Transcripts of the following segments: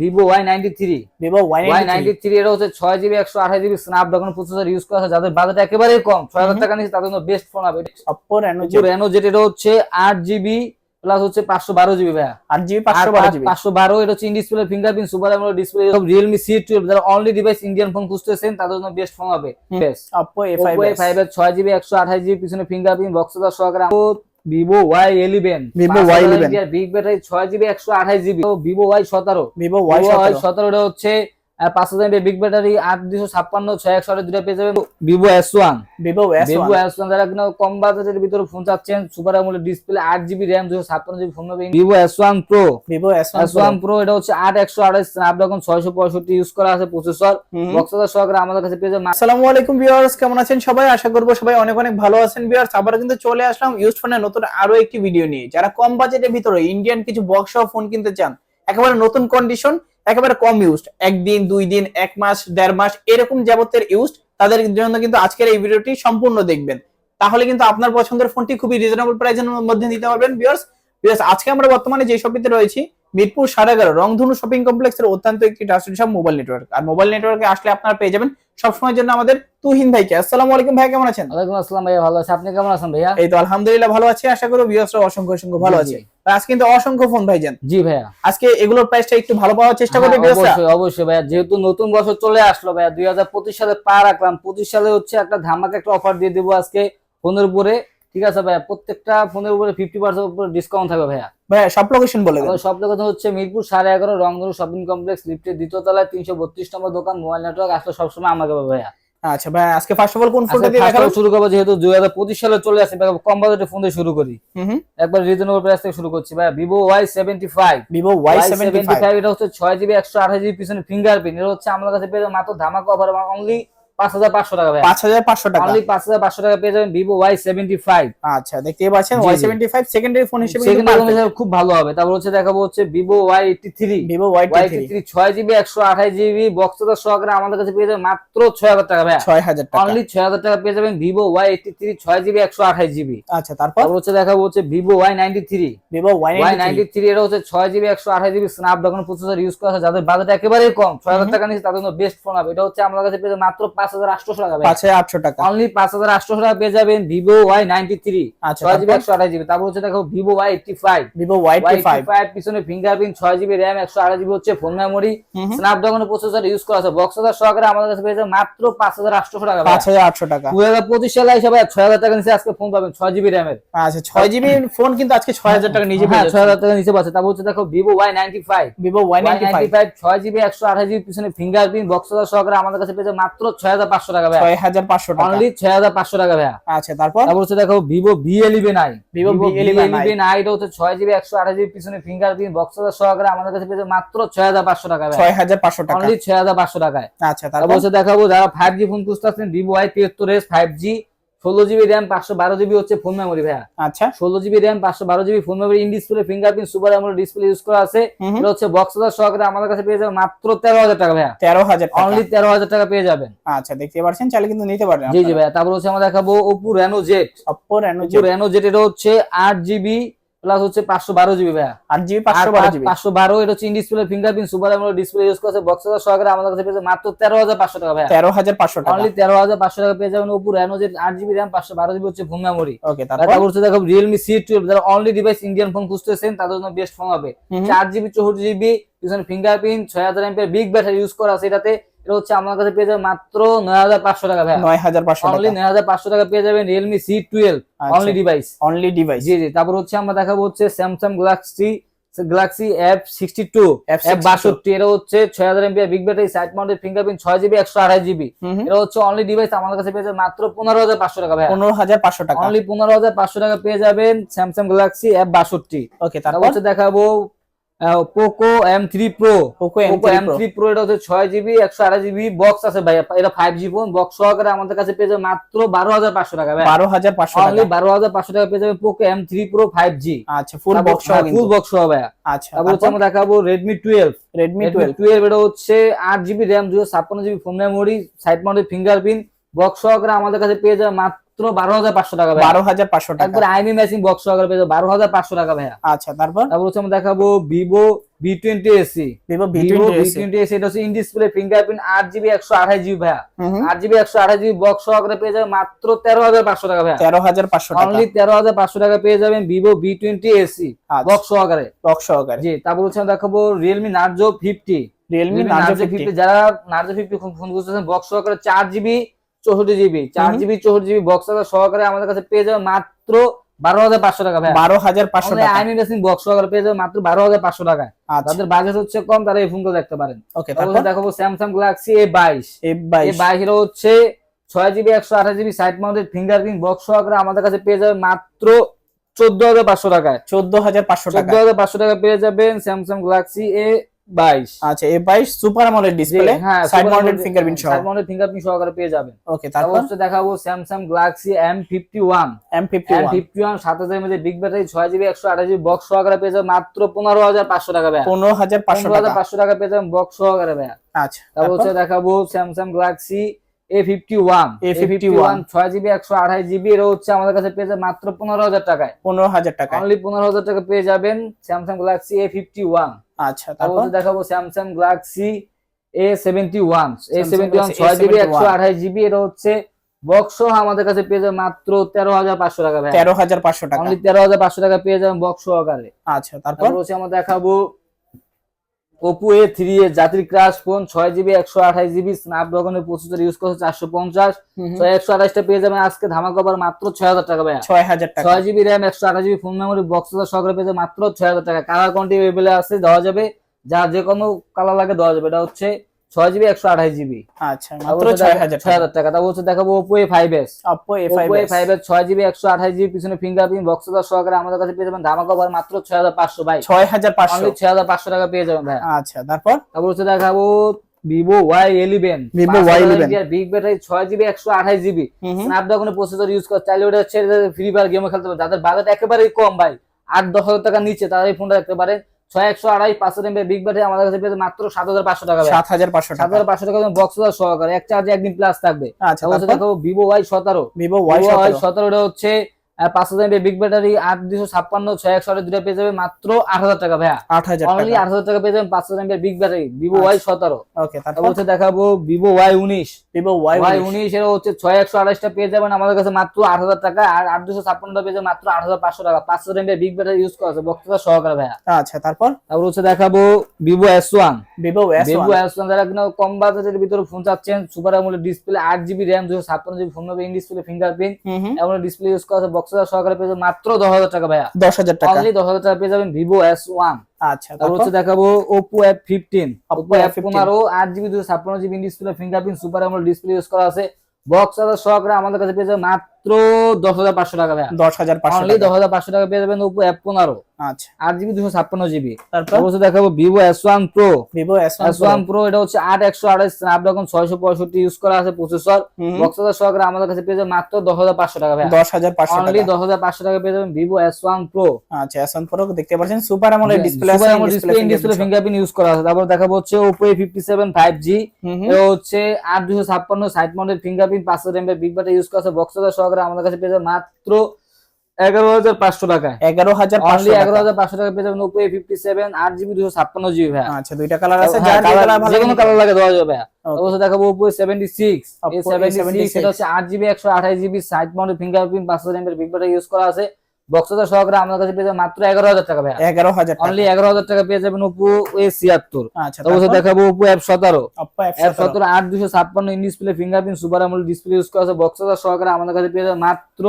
Vivo Y ninety three Vivo Y ninety three এটা হচ্ছে ছয় জিবি একশো আঠাশ জিবি স্ন্যাপড্রাগন প্রসেসর ইউজ করা আছে যাদের বাজেট একেবারেই কম ছয় হাজার টাকা নিচ্ছে তাদের জন্য বেস্ট ফোন হবে অপ্পো রেনো যেটা এটা হচ্ছে আট জিবি প্লাস হচ্ছে পাঁচশো বারো জিবি ভাইয়া। আট জিবি পাঁচশো বারো এটা হচ্ছে display fingerprint super AMOLED display Realme C twelve যারা অনলি ডিভাইস ইন্ডিয়ান ফোন খুঁজতেছেন তাদের জন্য বেস্ট ফোন হবে। Best Oppo five Oppo A five এর ছয় জিবি একশো আঠাশ জিবি পিছনে ফিঙ্গারপ্রিন্ট বক্স সহকারে Vivo Y eleven Y Y11 big battery ছয় জিবি একশো আঠাশ জিবি ভিভো ওয়াই সতেরো। ভিভো ওয়াই সতেরো। সতেরোটা হচ্ছে পাঁচ হাজার বিগ ব্যাটারি আট দুশো ছাপ্পান্ন ছয় একশো দুটা পেয়ে যাবে Vivo S one Vivo S Vivo S one যারা কিনা কম বাজেটের ভিতরে ফোন চাচ্ছেন সুপার আমলের ডিসপ্লে আট জিবি র্যাম দুশো ছাপ্পান্ন জিবি ফোন পাবে Vivo S one pro Vivo S one pro এটা হচ্ছে আট একশো আঠাশ স্ন্যাপড্রাগন ছয়শো পঁয়ষট্টি ইউজ করা আছে প্রসেসর বক্সাদার সহকারে আমাদের কাছে পেয়ে যাবে আসসালামু আলাইকুম ভিউয়ার্স কেমন আছেন সবাই? আশা করব সবাই অনেক অনেক ভালো আছেন ভিউয়ার্স আবার কিন্তু চলে আসলাম ইউজ ফোনের নতুন আরও একটি ভিডিও নিয়ে। যারা কম বাজেটের ভিতরে ইন্ডিয়ান কিছু বক্স ফোন কিনতে চান একেবারে নতুন কন্ডিশন একেবারে কম ইউজড একদিন, দুই দিন, এক মাস, দেড় মাস, এরকম যাবতের ইউজড তাদের জন্য কিন্তু আজকের এই ভিডিওটি সম্পূর্ণ দেখবেন। তাহলে কিন্তু আপনার পছন্দের ফোনটি খুবই রিজনেবল প্রাইসের মধ্যে নিতে পারবেন ভিউয়ার্স ভিউয়ার্স আজকে আমরা বর্তমানে যে শপিতে রয়েছি, মিরপুর সাড়ে এগারো রংধনু শপিং কমপ্লেক্সের অত্যন্ত একটি সব মোবাইল নেটওয়ার্ক আর মোবাইল নেটওয়ার্কে আসলে আপনারা পেয়ে যাবেন সবসময়ের জন্য আমাদের তুহিন ভাইকে। আসসালাম আলাইকুম ভাই কেমন আছেন? ওয়ালাইকুম আসসালাম ভাইয়া ভালো আছেন আপনি কেমন আছেন ভাইয়া? এই তো আলহামদুলিল্লাহ ভালো আছি। আশা করি ভিউয়ার্সরা অসংখ্য অসংখ্য ভালো আছে। আজকে কিন্তু অসংখ্য ফোন ভাইজান। জি ভাইয়া। আজকে এগুলোর প্রাইসটা একটু ভালো পাওয়ার চেষ্টা করবে হ্যাঁ, ভিউয়ার্সরা। অবশ্যই অবশ্যই ভাইয়া। যেহেতু নতুন বছর চলে আসলো ভাইয়া দুই হাজার পঁচিশ সালে পার রাখলাম। পঁচিশ সালে হচ্ছে একটা ধামাকা একটা অফার দিয়ে দেব আজকে ফোনের উপরে। ঠিক আছে ভাইয়া প্রত্যেকটা ফোনের উপরে ফিফটি পার্সেন্ট উপরে ডিসকাউন্ট থাকবে ভাইয়া। ভাই সব লোকেশন বলে দেন। সব কথা হচ্ছে মিরপুর সাড়ে এগারো রংধনু শপিং কমপ্লেক্স লিফটের দ্বিতীয় তলায় তিনশো বত্রিশ নম্বর দোকান মোবাইল নেটওয়ার্ক আসলে সবসময় আমাকে ভাইয়া। আচ্ছা ভাই আজকে ফার্স্ট অফ অল কোন ফোনটা দিয়ে first দেখাবেন of all শুরু করব যেহেতু দুই হাজার পঁচিশ সালে চলে আসছে ভাইয়া, কম বাজেটে ফোন দিয়ে শুরু করি। একবার রিজনেবল প্রাইস থেকে শুরু করছি seventy five Vivo Y five এটা হচ্ছে ছয় জিবি একশো আঠাশ জিবি পিছনে ফিঙ্গারপ্রিন্ট এটা হচ্ছে আমার কাছে পেয়ে মাত্র ধামাকা অফার অনলি পাঁচ হাজার পাঁচশো টাকা ভাই টাকা। অনলি টাকা পেয়ে যাবেন আচ্ছা দেখতেই পাচ্ছেন সেকেন্ডারি ফোন হিসেবে খুব ভালো হবে। তারপর হচ্ছে দেখাবো হচ্ছে সহকারে আমাদের কাছে পেয়ে যাবেন মাত্র টাকা ভাই টাকা। অনলি টাকা পেয়ে যাবেন আচ্ছা তারপর? হচ্ছে দেখাবো হচ্ছে এটা প্রসেসর ইউজ করা যাদের বাজেট কম ছয় হাজার হুম। টাকা নিচ্ছে তাদের জন্য বেস্ট ফোন হবে। এটা হচ্ছে আমাদের কাছে পেয়ে মাত্র পাঁচ হাজার টাকা পাঁচ হাজার আটশো টাকা। অনলি পাঁচ হাজার আটশোশো টাকা পেয়ে যাবেন ভিভো ওয়াই নাইনটি থ্রি আচ্ছা ছয় জিবি একশো আঠাশ জিবি তারপর হচ্ছে দেখো Vivo Y eighty five Vivo Y Y five five পিছনে ফিঙ্গারপ্রিন্ট ছয় জিবি র্যাম একশো আঠাশ জিবি হচ্ছে ফোন মেমোরি স্ন্যাপড্রাগনের প্রসেসর ইউজ করা আছে। বক্স হাজার সহকারে আমাদের কাছে পেয়ে মাত্র পাঁচ হাজার টাকা পাঁচ হাজার আটশো টাকা। দুই হাজার পঁচিশ সালে হিসাবে ছয় হাজার টাকা নিচে আজকে ফোন পাবেন ছয় জিবি র্যামের আচ্ছা ছয় জিবি ফোন কিন্তু আজকে ছয় হাজার টাকা নিজে হ্যাঁ ছয় হাজার টাকা নিচে পাচ্ছে। তারপর হচ্ছে দেখো Vivo Y ninety five Vivo Y ninety five ছয় জিবি একশো আঠাশ জিবি পিছনে ফিঙ্গারপ্রিন্ট বক্স সহকারে আমাদের কাছে পেয়েছে মাত্র ছয় হাজার পাঁচশো টাকা ভাই ছয় হাজার পাঁচশো টাকা। অনলি ছয় হাজার পাঁচশো টাকা ভাই আচ্ছা তারপর? তারপর হচ্ছে দেখো Vivo V11i আই এটা হচ্ছে ছয় জিবি একশো আঠাশ জিবি পিছনে ফিঙ্গারপ্রিন্ট বক্স সহকারে। আমাদের কাছে পেয়েছে মাত্র ছয় হাজার পাঁচশো টাকা ভাই ছয় হাজার পাঁচশো টাকা। অনলি ছয় হাজার পাঁচশো টাকায়। আচ্ছা তারপর? হচ্ছে দেখাবো যারা ফাইভ জি ফোন খুঁজতেছেন ভিভো আই তিয়াত্তর এস ফাইভ জি ষোলো জিবি র্যাম পাঁচশো বারো জিবি হচ্ছে ফোন মেমোরি ভাইয়া। আচ্ছা। ষোলো জিবি র্যাম পাঁচশো বারো GB phone memory in display fingerprint super আমার ডিসপ্লে ইউজ করা আছে। এটা হচ্ছে বক্স সহকারে আমাদের কাছে পেয়ে যাবে মাত্র তেরো হাজার টাকা ভাইয়া। তেরো হাজার অনলি তেরো হাজার টাকা পেয়ে যাবেন। আচ্ছা দেখতে পাচ্ছেন? চাইলে কিন্তু নিতে পারেন জি জি ভাইয়া। তারপর হচ্ছে আমরা দেখাবো Oppo Reno Z Reno Oppo Reno Z এটা হচ্ছে আট জিবি প্লাস হচ্ছে পাঁচশো বারো জিবি ভাইয়া। আট জিবি পাঁচশো বারো জিবি পাঁচশো বারো এটা হচ্ছে display fingerprint super AMOLED display use করা আছে বক্স সহকারে আমাদের কাছে পেয়ে যাবেন মাত্র তেরো হাজার পাঁচশো টাকা ভাইয়া। তেরো হাজার পাঁচশো টাকা। অনলি তেরো হাজার পাঁচশো টাকা পেয়ে যাবেন ওপো রেনো জেট আট জিবি র্যাম পাঁচশো বারো জিবি হচ্ছে ফোন মেমোরি ওকে তারপর? হচ্ছে দেখো রিয়েলমি সি টুয়েলভ যারা অনলি ডিভাইস ইন্ডিয়ান ফোন খুঁজতেছেন তাদের জন্য বেস্ট ফোন হবে। চার জিবি চৌষট্টি জিবি পিছনে ফিঙ্গারপ্রিন্ট ছয় হাজার এমপের বিগ ব্যাটারি ইউজ করা আছে এটাতে। এটা হচ্ছে আমার কাছে পেয়ে যাবেন মাত্র নয় হাজার পাঁচশো টাকা ভাই নয় হাজার পাঁচশো অনলি নয় হাজার পাঁচশো টাকা পেয়ে যাবেন Realme C twelve only device only device জি জি তারপর হচ্ছে আমরা দেখাবো হচ্ছে Samsung Galaxy Galaxy F sixty two F বাষট্টি এটা হচ্ছে ছয় হাজার MP big battery side mounted fingerprint ছয় জিবি একশো আঠাশ জিবি। এটা হচ্ছে অনলি ডিভাইস আমাদের কাছে পেয়ে যাবেন মাত্র পনেরো হাজার পাঁচশো টাকা ভাই পনেরো হাজার পাঁচশো টাকা। অনলি পনেরো হাজার পাঁচশো টাকা পেয়ে যাবেন স্যামসাং গ্যালাক্সি এফ বাষট্টি। ওকে তারপর? হচ্ছে দেখাবো Poco M three Pro Poco M three Pro এটা হচ্ছে ছয় জিবি একশো আঠাশ জিবি বক্স আছে ভাই এটা ফাইভ জি ফোন বক্স সহকারে আমাদের কাছে পেয়ে যাবে মাত্র বারো হাজার পাঁচশো টাকা বারো হাজার পাঁচশো টাকা। বারো হাজার পাঁচশো টাকা পেয়ে যাবে Poco M three Pro five G আচ্ছা ফুল বক্স ফুল বক্স সহ ভাই আচ্ছা তারপর হচ্ছে আমরা দেখাবো Redmi twelve Redmi Redmi twelve twelve এটা হচ্ছে আট জিবি র্যাম দুশো ছাপ্পান্ন GB phone memory side mounted fingerprint box সহকারে আমাদের কাছে পেয়ে যাবে মাত্র মাত্র বারো হাজার পাঁচশো টাকা বারো হাজার পাঁচশো টাকা। একবার আইমি ম্যাচিং বক্স সহকারে পেয়ে বারো হাজার পাঁচশো টাকা ভাইয়া। আচ্ছা তারপর? তারপর হচ্ছে আমরা দেখাবো Vivo V twenty SE Vivo V twenty SE এটা হচ্ছে ইন ডিসপ্লে ফিঙ্গারপ্রিন্ট আট জিবি একশো আঠাশ জিবি ভাইয়া। আট জিবি একশো আঠাশ জিবি বক্স সহকারে পেয়ে যাবেন মাত্র তেরো হাজার পাঁচশো টাকা ভাইয়া। তেরো হাজার পাঁচশো টাকা। অনলি তেরো হাজার পাঁচশো টাকা পেয়ে যাবেন Vivo V twenty SE box সহকারে বক্স সহকারে জি তারপর হচ্ছে আমরা দেখাবো Realme Narzo fifty Realme Narzo fifty যারা নার্জো ফিফটি ফোন করতেছেন বক্স সহকারে চার জিবি চৌষট্টি জিবি চার জিবি চৌষট্টি জিবি বক্স সহকারে আমাদের কাছে পেয়ে যাবে মাত্র বারো হাজার পাঁচশো টাকা ভাই বারো হাজার পাঁচশো টাকা। আইমি মেশিন বক্স সহকারে পেয়ে যাবে মাত্র বারো হাজার পাঁচশো আচ্ছা। তাদের বাজেট হচ্ছে কম তারা এই ফোনটা দেখতে পারেন। ওকে তারপর দেখাবো স্যামসাং গ্যালাক্সি এ বাইশ। এ বাইশ। বাইশ এটা হচ্ছে ছয় জিবি একশো আঠাশ GB side mounted fingerprint box সহকারে আমাদের কাছে পেয়ে যাবে মাত্র চোদ্দ হাজার পাঁচশো টাকায়। চোদ্দ হাজার পাঁচশো চোদ্দ টাকা হাজার পাঁচশো টাকা পেয়ে যাবেন স্যামসাং গ্যালাক্সি এ বাইশ। আচ্ছা এফ বাইশ সুপার আমলের ডিসপ্লে হ্যাঁ সাইড মাউন্টেড ফিঙ্গারপ্রিন্ট সহ। সাইড মাউন্টেড ফিঙ্গারপ্রিন্ট সহকারে পেয়ে যাবেন। ওকে তারপর? হচ্ছে দেখাবো Samsung Galaxy big battery GB একশো আঠাশ জিবি বক্স সহকারে পেয়ে যাবেন মাত্র পনেরো হাজার পাঁচশো টাকা পাঁচশো হাজার টাকা। পাঁচশো টাকা পেয়ে যাবেন বক্স সহকারে আচ্ছা তারপর হচ্ছে দেখাবো Samsung Galaxy A fifty one A51 ছয় জিবি একশো আঠাশ জিবি এটা হচ্ছে আমাদের কাছে পেয়ে যাবে মাত্র পনেরো হাজার টাকায়। পনেরো হাজার টাকা অনলি পনেরো হাজার টাকা পেয়ে যাবেন Samsung Galaxy A fifty one আচ্ছা তারপর? দেখাবো Samsung Galaxy A seventy one A seventy one ছয় জিবি একশো আঠাশ জিবি এটা হচ্ছে বক্স আমাদের কাছে পেয়ে যাবে মাত্র তেরো হাজার পাঁচশো টাকা তেরো হাজার পাঁচশো টাকা। তেরো হাজার পাঁচশো টাকা পেয়ে যাবেন বক্স সহকারে। আচ্ছা তারপর? তারপর হচ্ছে আমরা দেখাবো ওপো এ থ্রি এ জাতির ক্রাশ ফোন ছয় জিবি একশো আঠাশ জিবি স্ন্যাপড্রাগনের প্রসেসর ইউজ করছে চারশো পঞ্চাশ। ছয় একশো আঠাশটা পেয়ে যাবেন আজকে ধামাকা অফার মাত্র ছয় হাজার টাকা ভাই ছয় হাজার ছয় জিবি র্যাম একশো আঠাশ জিবি ফোন মেমোরি বক্স সহকারে পেয়ে যাবে মাত্র ছয় হাজার টাকা। কালার কোয়ান্টিটি এভেলেবল আছে দেওয়া যাবে। যা যে কোনো কালার লাগে দেওয়া যাবে। এটা হচ্ছে ছয় জিবি একশো আঠাশ জিবি আচ্ছা মাত্র ছয় হাজার টাকা। তারপর হচ্ছে দেখাবো Oppo A five S Oppo A five S ছয় জিবি একশো আঠাশ জিবি পিছনে ফিঙ্গারপ্রিন্ট বক্স সহকারে আমাদের কাছে পেয়ে যাবেন। ধামাকা মাত্র ছয় হাজার পাঁচশো ভাই। ছয় হাজার পাঁচশো। ছয় হাজার পাঁচশো টাকা পেয়ে যাবেন ভাই। আচ্ছা তারপর? তারপর হচ্ছে দেখাবো Vivo Y eleven Vivo Y11 big battery ছয় জিবি একশো আঠাশ জিবি। স্ন্যাপড্রাগনের প্রসেসর ইউজ করে চাইলে ওটা হচ্ছে ফ্রি ফায়ার গেমও খেলতে পারে। যাদের বাজেট একেবারেই কম ভাই আট দশ হাজার টাকার নিচে তারা এই ফোনটা দেখতে পারেন ছয় একশো আড়াই পাঁচশো এমবি বিগ ব্যাটারি আমাদের কাছে পেয়েছে মাত্র সাত হাজার পাঁচশো টাকা সাত হাজার পাঁচশো সাত হাজার পাঁচশো টাকা বক্স সহকারে। এক চার্জে একদিন প্লাস থাকবে। আচ্ছা দেখাবো ভিভো ওয়াই সতেরো। ভিভো ওয়াই ভিভো ওয়াই সতেরো। সতেরোটা হচ্ছে পাঁচ হাজার বিগ ব্যাটারি আট দুশো ছাপ্পান্ন ছয় একশো দুটো পেয়ে যাবে মাত্র আট হাজার টাকা ভাইয়া। আট হাজার অনলি আট হাজার টাকা পেয়ে যাবেন পাঁচ হাজার বিগ ব্যাটারি ভিভো। ওয়াই সতেরো। ওকে তারপর? হচ্ছে দেখাবো ভিভো ওয়াই উনিশ। ভিভো ওয়াই ওয়াই উনিশ এর হচ্ছে ছয় একশো আঠাশটা পেয়ে যাবেন আমাদের কাছে মাত্র আট হাজার টাকা আর আট দুশো ছাপ্পান্নটা পেয়ে যাবেন মাত্র আট হাজার পাঁচশো টাকা। পাঁচ হাজার এমবি বিগ ব্যাটারি ইউজ করা আছে বক্তব্য সহকারে ভাইয়া। আচ্ছা তারপর? তারপর হচ্ছে দেখাবো Vivo S one Vivo S Vivo S one যারা কিনা কম বাজেটের ভিতরে ফোন চাচ্ছেন সুপার আমলের ডিসপ্লে আট জিবি র্যাম দুশো ছাপ্পান্ন GB phone in display fingerprint এমন ডিসপ্লে ইউজ করা আছে বক্তব্য সহকারে পেয়ে যাবেন মাত্র দশ হাজার টাকা ভাইয়া। দশ হাজার টাকা। অনলি দশ হাজার টাকা পেয়ে যাবেন ভিভো এস ওয়ান আচ্ছা তারপর হচ্ছে দেখাবো Oppo F fifteen Oppo Oppo F F15 পনেরো আট জিবি দুশো ছাপ্পান্ন GB display fingerprint super AMOLED display use করা আছে। বক্স সহকারে আমাদের কাছে পেয়ে যাবে মাত্র দশ হাজার পাঁচশো টাকা দশ হাজার পাঁচশো টাকা। দশ হাজার পাঁচশো টাকা পেয়ে যাবেন ওপো পনেরো। আচ্ছা। আট জিবি দুশো ছাপ্পান্ন জিবি। তারপর? দেখাবো Vivo S one Pro Vivo S one Pro এটা হচ্ছে আট একশো আঠাশ স্ন্যাপড্রাগন ছয়শো পঁয়ষট্টি ইউজ করা আছে প্রসেসর বক্স আদার সহকারে আমাদের কাছে পেয়ে মাত্র দশ হাজার পাঁচশো টাকা দশ হাজার পাঁচশো অনলি দশ হাজার পাঁচশো টাকা পেয়ে যাবেন ভিভো এস ওয়ান প্রো আচ্ছা এস ওয়ান প্রো দেখতে পাচ্ছেন। সুপার আমলের ডিসপ্লে আছে display display display fingerprint use করা আছে। তারপর দেখাবো হচ্ছে Oppo A fifty seven five G হচ্ছে আট দুশো ছাপ্পান্ন সাইড মাউন্টেড ফিঙ্গারপ্রিন্ট পাঁচশো বিগ ইউজ করা আছে। বক্স সহকারে আমাদের কাছে পেয়ে যাবে মাত্র এগারো হাজার পাঁচশো টাকা। এগারো হাজার অনলি এগারো হাজার পাঁচশো টাকা পেয়ে যাবেন ওপো এ ফিফটি সেভেন আট জিবি দুশো ছাপ্পান্ন জিবি ভাই আচ্ছা দুইটা কালার আছে হ্যাঁ, যে কোনো কালার লাগে। দেওয়া যাবে অবশ্য দেখাবো Oppo seventy six seventy six A76 হচ্ছে আট জিবি একশো আঠাশ জিবি সাইড মাউন্ট ফিঙ্গারপ্রিন্ট পাঁচশো এমএর বিগ ব্যাটারি ইউজ করা আছে। বক্স সহকারে আমাদের কাছে পেয়ে যাবে মাত্র এগারো হাজার টাকা ভাই এগারো হাজার অনলি এগারো হাজার টাকা পেয়ে যাবেন ওপো এ ছিয়াত্তর। আচ্ছা অবশ্যই দেখাবো ওপো এফ সতেরো। এফ সতেরো। আট দুশো ছাপ্পান্ন in display fingerprint super AMOLED display use করা আছে। বক্স সহকারে আমাদের কাছে পেয়ে যাবে মাত্র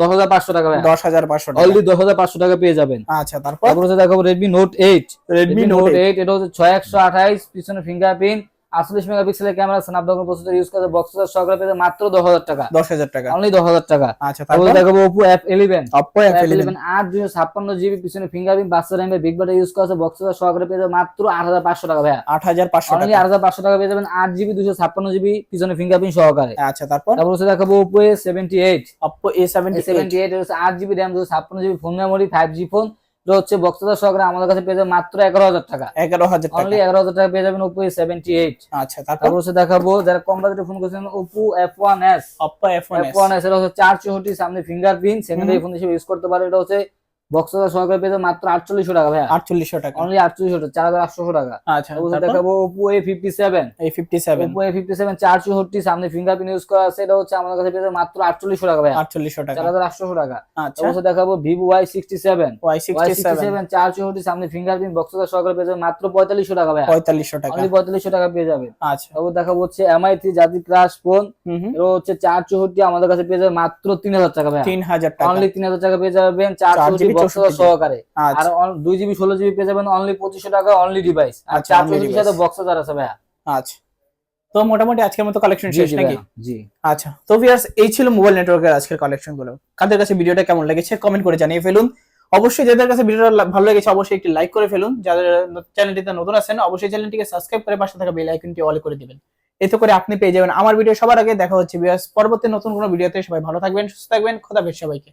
দশ হাজার পাঁচশো টাকা ভাই দশ হাজার পাঁচশো অলরেডি দশ হাজার পাঁচশো টাকা পেয়ে যাবেন। আচ্ছা তারপর? তারপর দেখাবো Redmi Note eight Redmi Note eight এটা হচ্ছে ছয় একশো আঠাইশ পিছনে ফিঙ্গারপ্রিন্ট আটচল্লিশ মেগাপিক্সেলের ক্যামেরা স্ন্যাপড্রাগন প্রসেসর ইউজ করে বক্স সহকারে পেয়ে যাবে মাত্র দশ হাজার টাকা। দশ হাজার টাকা। অনলি দশ হাজার টাকা। আচ্ছা তারপর দেখাবো Oppo F eleven Oppo F eleven আট দুশো ছাপ্পান্ন জিবি পিছনে ফিঙ্গারপ্রিন্ট বাচ্চা র্যামে বিগ ব্যাটারি ইউজ করা আছে বক্স সহকারে পেয়ে যাবে মাত্র আট হাজার পাঁচশো টাকা ভাই আট হাজার পাঁচশো অনলি টাকা। আট হাজার পাঁচশো টাকা পেয়ে যাবেন আট জিবি দুশো ছাপ্পান্ন জিবি পিছনে ফিঙ্গারপ্রিন্ট সহকারে। আচ্ছা তারপর? তারপর হচ্ছে দেখাবো Oppo A seventy eight Oppo A seventy seventy eight হচ্ছে আট জিবি র্যাম দুশো ছাপ্পান্ন GB phone memory five G phone হচ্ছে বক্সদার সহকারে আমাদের কাছে পেয়ে যাবেন মাত্র এগারো হাজার টাকা। এগারো হাজার অনলি এগারো হাজার টাকা পেয়ে যাবেন ওপো সেভেন্টি এইট আচ্ছা তারপর? হচ্ছে দেখাবো যারা কম বাজেটে ফোন করছেন Oppo F one S Oppo F one F one S এটা হচ্ছে চার চৌষট্টি সামনে ফিঙ্গারপ্রিন্ট সেকেন্ডারি ফোন হিসেবে ইউজ করতে পারে এটা হচ্ছে বক্সদার সহকারে পেয়ে মাত্র আটচল্লিশশো টাকা ভাইয়া। আটচল্লিশশো টাকা। অনলি আটচল্লিশশো টাকা চার হাজার আটশো টাকা। আচ্ছা দেখাবো ওপো এ ফিফটি সেভেন এই fifty seven Oppo A fifty seven চার চৌষট্টি সামনে ফিঙ্গারপ্রিন্ট ইউজ করা আছে এটা হচ্ছে আমাদের কাছে পেয়ে মাত্র আটচল্লিশশো টাকা ভাই আটচল্লিশশো টাকা। চার হাজার আটশো টাকা। আচ্ছা। দেখাবো Vivo Y sixty seven Y sixty seven চার চৌষট্টি সামনে ফিঙ্গারপ্রিন্ট বক্সদার সহকারে পেয়ে যাবে মাত্র পঁয়তাল্লিশশো টাকা ভাই পঁয়তাল্লিশশো টাকা। অনলি পঁয়তাল্লিশশো টাকা পেয়ে যাবে। আচ্ছা। তারপর দেখাবো হচ্ছে এমআই থ্রি জাতি ক্রাশ ফোন এটা হচ্ছে চার চৌষট্টি আমাদের কাছে পেয়ে যাবে মাত্র তিন হাজার টাকা ভাই তিন হাজার টাকা। অনলি তিন হাজার টাকা পেয়ে যাবেন চার চৌষট্টি GB বক্সদার 64 সহকারে। আর আচ্ছা দুই জিবি ষোলো জিবি পেয়ে যাবেন অনলি পঁচিশশো টাকা অনলি ডিভাইস আর আচ্ছা, চার চৌষট্টির সাথে device। বক্সদার আছে ভাইয়া। আচ্ছা। তো মোটামুটি আজকের মতো কালেকশন শেষ নাকি? জি। আচ্ছা। তো ভিউয়ার্স এই ছিল মোবাইল নেটওয়ার্কের আজকের কালেকশনগুলো। কাদের কাছে ভিডিওটা কেমন লেগেছে কমেন্ট করে জানিয়ে ফেলুন। অবশ্যই যাদের কাছে ভিডিওটা ভালো লেগেছে অবশ্যই একটি লাইক করে ফেলুন। যাদের চ্যানেলটিতে নতুন আছেন অবশ্যই চ্যানেলটিকে সাবস্ক্রাইব করে পাশে থাকা বেল আইকনটি অল করে দিবেন। এতে করে আপনি পেয়ে যাবেন আমার ভিডিও সবার আগে। দেখা হচ্ছে ভিউয়ার্স পরবর্তী নতুন কোনো ভিডিওতে সবাই ভালো থাকবেন সুস্থ থাকবেন। খোদা সবাইকে।